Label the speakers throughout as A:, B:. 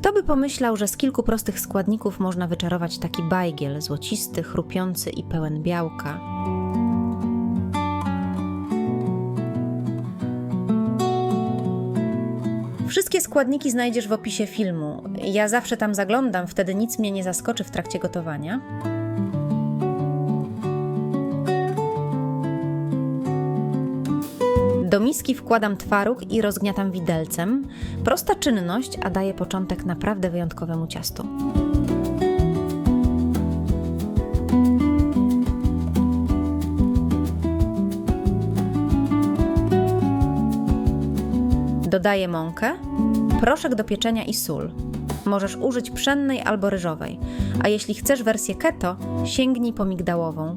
A: Kto by pomyślał, że z kilku prostych składników można wyczarować taki bajgiel, złocisty, chrupiący i pełen białka. Wszystkie składniki znajdziesz w opisie filmu. Ja zawsze tam zaglądam, wtedy nic mnie nie zaskoczy w trakcie gotowania. Do miski wkładam twaróg i rozgniatam widelcem. Prosta czynność, a daje początek naprawdę wyjątkowemu ciastu. Dodaję mąkę, proszek do pieczenia i sól. Możesz użyć pszennej albo ryżowej, a jeśli chcesz wersję keto, sięgnij po migdałową.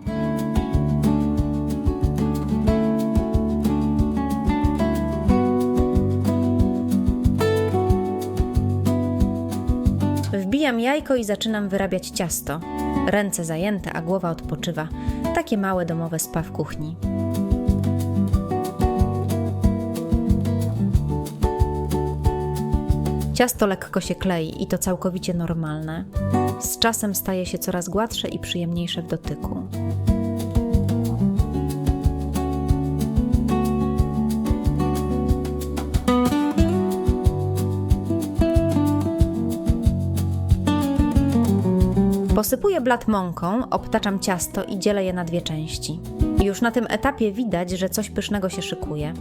A: Wbijam jajko i zaczynam wyrabiać ciasto. Ręce zajęte, a głowa odpoczywa. Takie małe domowe spa w kuchni. Ciasto lekko się klei i to całkowicie normalne. Z czasem staje się coraz gładsze i przyjemniejsze w dotyku. Posypuję blat mąką, obtaczam ciasto i dzielę je na dwie części. Już na tym etapie widać, że coś pysznego się szykuje.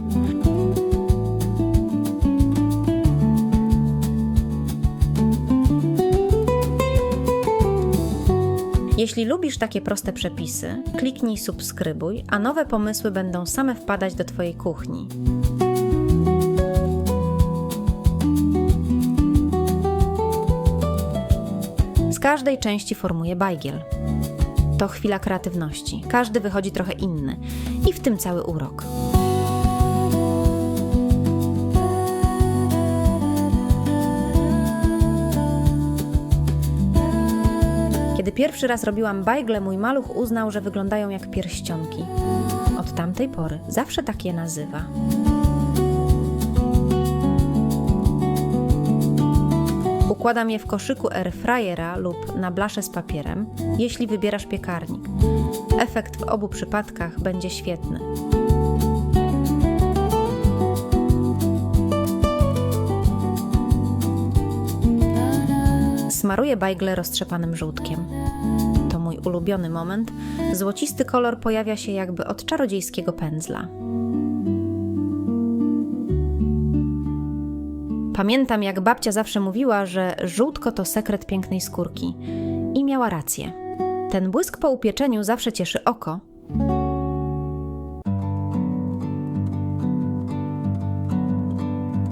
A: Jeśli lubisz takie proste przepisy, kliknij subskrybuj, a nowe pomysły będą same wpadać do Twojej kuchni. Każdej części formuję bajgiel. To chwila kreatywności. Każdy wychodzi trochę inny i w tym cały urok. Kiedy pierwszy raz robiłam bajgle, mój maluch uznał, że wyglądają jak pierścionki. Od tamtej pory zawsze tak je nazywa. Układam je w koszyku airfryera lub na blaszę z papierem, jeśli wybierasz piekarnik. Efekt w obu przypadkach będzie świetny. Smaruję bajgle roztrzepanym żółtkiem. To mój ulubiony moment. Złocisty kolor pojawia się jakby od czarodziejskiego pędzla. Pamiętam, jak babcia zawsze mówiła, że żółtko to sekret pięknej skórki. I miała rację. Ten błysk po upieczeniu zawsze cieszy oko.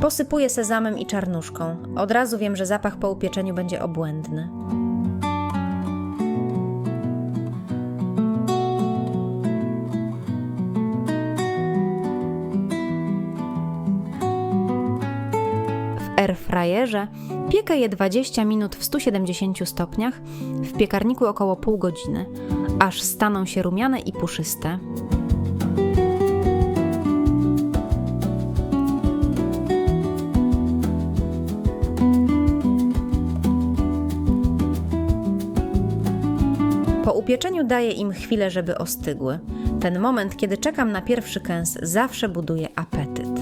A: Posypuję sezamem i czarnuszką. Od razu wiem, że zapach po upieczeniu będzie obłędny. Airfryerze piekę je 20 minut w 170 stopniach, w piekarniku około pół godziny, aż staną się rumiane i puszyste. Po upieczeniu daję im chwilę, żeby ostygły. Ten moment, kiedy czekam na pierwszy kęs, zawsze buduje apetyt.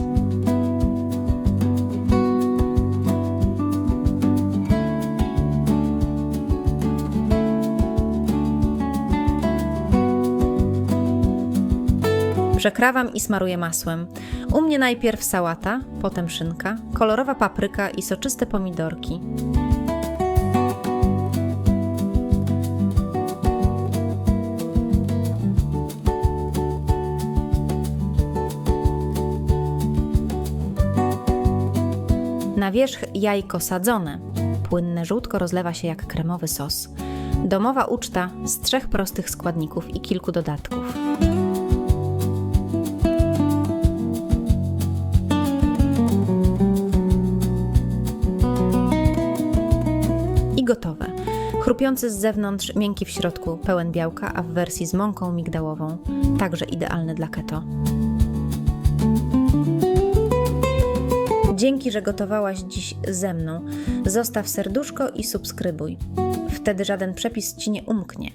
A: Przekrawam i smaruję masłem. U mnie najpierw sałata, potem szynka, kolorowa papryka i soczyste pomidorki. Na wierzch jajko sadzone. Płynne żółtko rozlewa się jak kremowy sos. Domowa uczta z trzech prostych składników i kilku dodatków. I gotowe. Chrupiący z zewnątrz, miękki w środku, pełen białka, a w wersji z mąką migdałową, także idealny dla keto. Dzięki, że gotowałaś dziś ze mną. Zostaw serduszko i subskrybuj. Wtedy żaden przepis ci nie umknie.